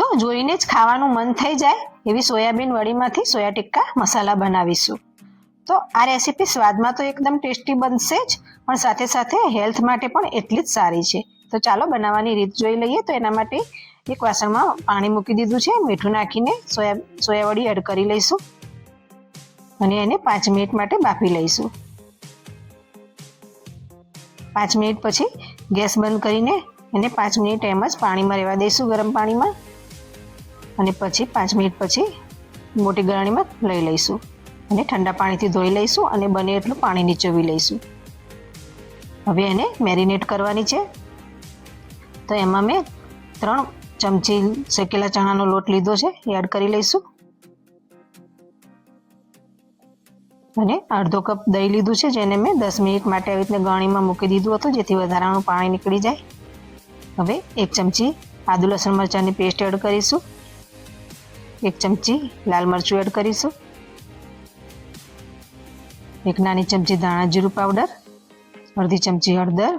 તો જોઈને જ ખાવાનું મન થઈ જાય એવી સોયાબીન વડીમાંથી સોયા ટિક્કા મસાલા બનાવીશું. તો આ રેસીપી સ્વાદમાં તો એકદમ ટેસ્ટી બનશે જ, પણ સાથે સાથે હેલ્થ માટે પણ એટલી જ સારી છે. તો ચાલો બનાવવાની રીત જોઈ લઈએ. તો એના માટે એક વાસણમાં પાણી મૂકી દીધું છે. મીઠું નાખીને સોયા સોયાવડી એડ કરી લઈશું. અને એને પાંચ મિનિટ માટે બાફી લઈશું. પાંચ મિનિટ પછી ગેસ બંધ કરીને એને પાંચ મિનિટ એમ જ પાણીમાં રહેવા દઈશું ગરમ પાણીમાં. અને પછી પાંચ મિનિટ પછી મોટી ગરણીમાં લઈ લઈશું. અને ઠંડા પાણીથી ધોઈ લઈશું અને બને એટલું પાણી નીચોવી લઈશું. હવે એને મેરિનેટ કરવાની છે. તો એમાં મેં ત્રણ ચમચી શેકેલા ચણાનો લોટ લીધો છે એડ કરી લઈશું. અને અડધો કપ દહીં લીધું છે, જેને મેં દસ મિનિટ માટે આવી રીતના ગણીમાં મૂકી દીધું હતું, જેથી વધારાનું પાણી નીકળી જાય. હવે એક ચમચી આદુ લસણ મરચાંની પેસ્ટ એડ કરીશું. એક ચમચી લાલ મરચું એડ કરીશું. એક નાની ચમચી ધાણા જીરું પાવડર, અડધી ચમચી હળદર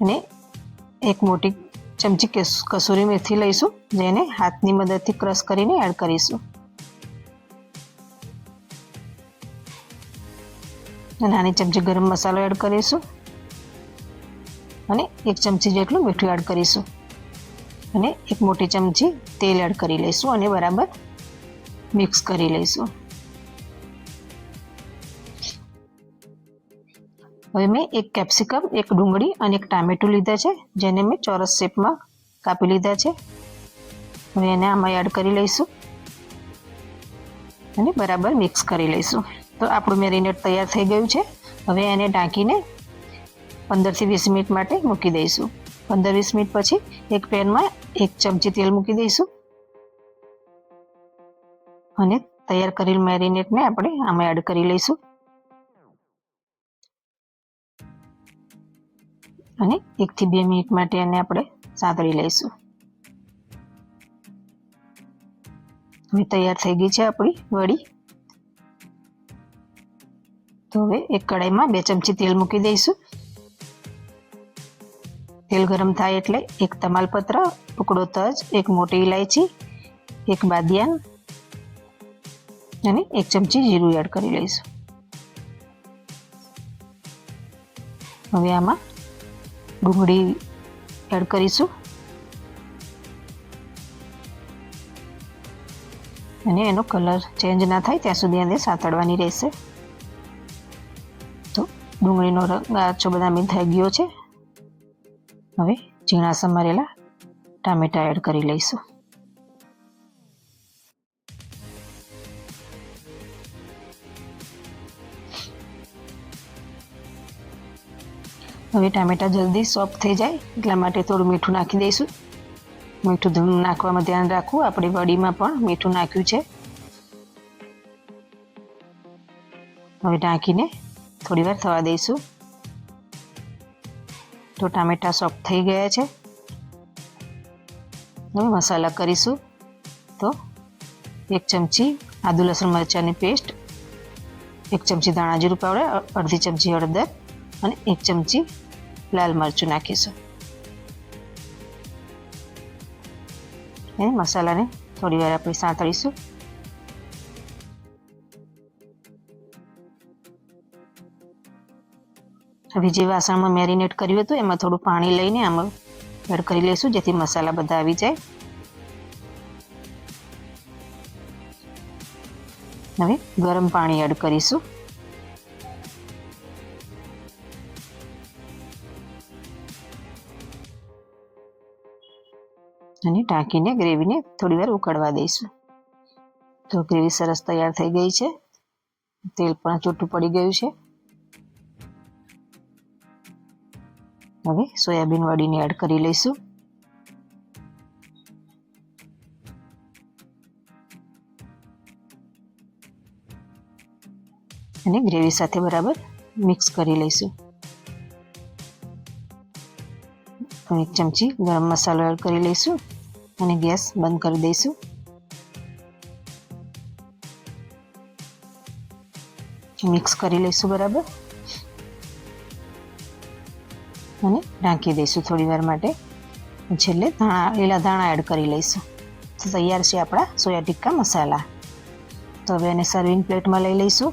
અને એક મોટી ચમચી કેસ- કસૂરી મેથી લઈશું જેને હાથની મદદથી ક્રશ કરીને એડ કરીશું. નાની ચમચી ગરમ મસાલો એડ કરીશું. અને એક ચમચી જેટલું મીઠું એડ કરીશું. અને એક મોટી ચમચી તેલ એડ કરી લઈશું અને બરાબર મિક્સ કરી લઈશું. હવે મેં એક કેપ્સિકમ એક ડુંગળી અને એક ટામેટું લીધા છે, જેને મેં ચોરસ શેપમાં કાપી લીધા છે. હવે એને આમાં એડ કરી લઈશું અને બરાબર મિક્સ કરી લઈશું. તો આપણું મેરિનેટ તૈયાર થઈ ગયું છે. હવે એને ઢાંકીને પંદરથી વીસ મિનિટ માટે મૂકી દઈશું. પંદર વીસ મિનિટ પછી એક પેનમાં એક ચમચી તેલ મૂકી દઈશું. અને તૈયાર કરેલ મેરિનેટને આપણે આમાં એડ કરી લઈશું. અને એકથી બે મિનિટ માટે એને આપણે સાંતળી લઈશું. હવે તૈયાર થઈ ગઈ છે આપણી વડી. તો હવે એક કડાઈમાં બે ચમચી તેલ મૂકી દઈશું. તેલ ગરમ થાય એટલે એક તમાલપત્ર, ટુકડો તજ, એક મોટી ઇલાયચી એક બાદિયાન અને એક ચમચી જીરું એડ કરી લઈશું. હવે આમાં ડુંગળી એડ કરીશું. અને એનો કલર ચેન્જ ના થાય ત્યાં સુધી એને સાતળવાની રહેશે. તો ડુંગળીનો રંગ આછો બદામી થઈ ગયો છે. હવે ઝીણા સમારેલા ટામેટા એડ કરી લઈશું. હવે ટામેટા જલ્દી સોફ્ટ થઈ જાય એટલા માટે થોડું મીઠું નાખી દઈશું. મીઠું નાખવામાં ધ્યાન રાખવું. આપણે વડીમાં પણ મીઠું નાખ્યું છે. હવે ઢાંકીને થોડીવાર થવા દઈશું. તો ટામેટા સોફ્ટ થઈ ગયા છે. હવે મસાલા કરીશું. તો એક ચમચી આદુ લસણ મરચાંની પેસ્ટ એક ચમચી ધાણા જીરું પાવડર અડધી ચમચી હળદર અને એક ચમચી લાલ મરચું નાખીશું. એ મસાલાને થોડી વાર આપણે સાંતળીશું. હવે જે વાસણમાં મેરિનેટ કર્યું હતું, એમાં થોડું પાણી લઈને આમાં એડ કરી લઈશું જેથી મસાલા બધા આવી જાય. હવે ગરમ પાણી એડ કરીશું. અને ઢાંકીને ગ્રેવીને થોડી વાર ઉકળવા દઈશું. તો ગ્રેવી સરસ તૈયાર થઈ ગઈ છે. તેલ પણ છૂટું પડી ગયું છે. હવે સોયાબીન વડીને એડ કરી લઈશું. અને ગ્રેવી સાથે બરાબર મિક્સ કરી લઈશું. એક ચમચી ગરમ મસાલો એડ કરી લઈશું અને ગેસ બંધ કરી દઈશું. મિક્સ કરી લઈશું બરાબર. અને ઢાંકી દઈશું થોડી વાર માટે. છેલ્લે ધાણા, લીલા ધાણા એડ કરી લઈશું. તો તૈયાર છે આપણા સોયા ટિક્કા મસાલા. તો હવે એને સર્વિંગ પ્લેટમાં લઈ લઈશું.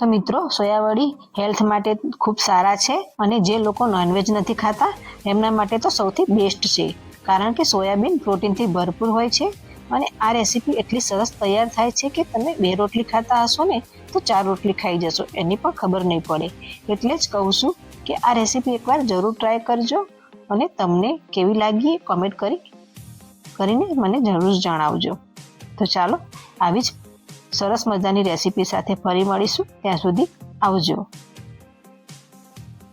તો મિત્રો સોયાવડી હેલ્થ માટે ખૂબ સારા છે અને જે લોકો નોનવેજ નથી ખાતા, એમના માટે તો સૌથી બેસ્ટ છે. કારણ કે સોયાબીન પ્રોટીનથી ભરપૂર હોય છે. અને આ રેસીપી એટલી સરસ તૈયાર થાય છે કે તમે બે રોટલી ખાતા હશો ને, તો ચાર રોટલી ખાઈ જશો. એની પણ ખબર નહીં પડે. એટલે જ કહું છું કે આ રેસીપી એકવાર જરૂર ટ્રાય કરજો અને તમને કેવી લાગી કોમેન્ટ કરી, કરીને મને જરૂર જણાવજો. તો ચાલો, આવી જ સરસ મજાની રેસીપી સાથે ફરી મળીશું. ત્યાં સુધી આવજો.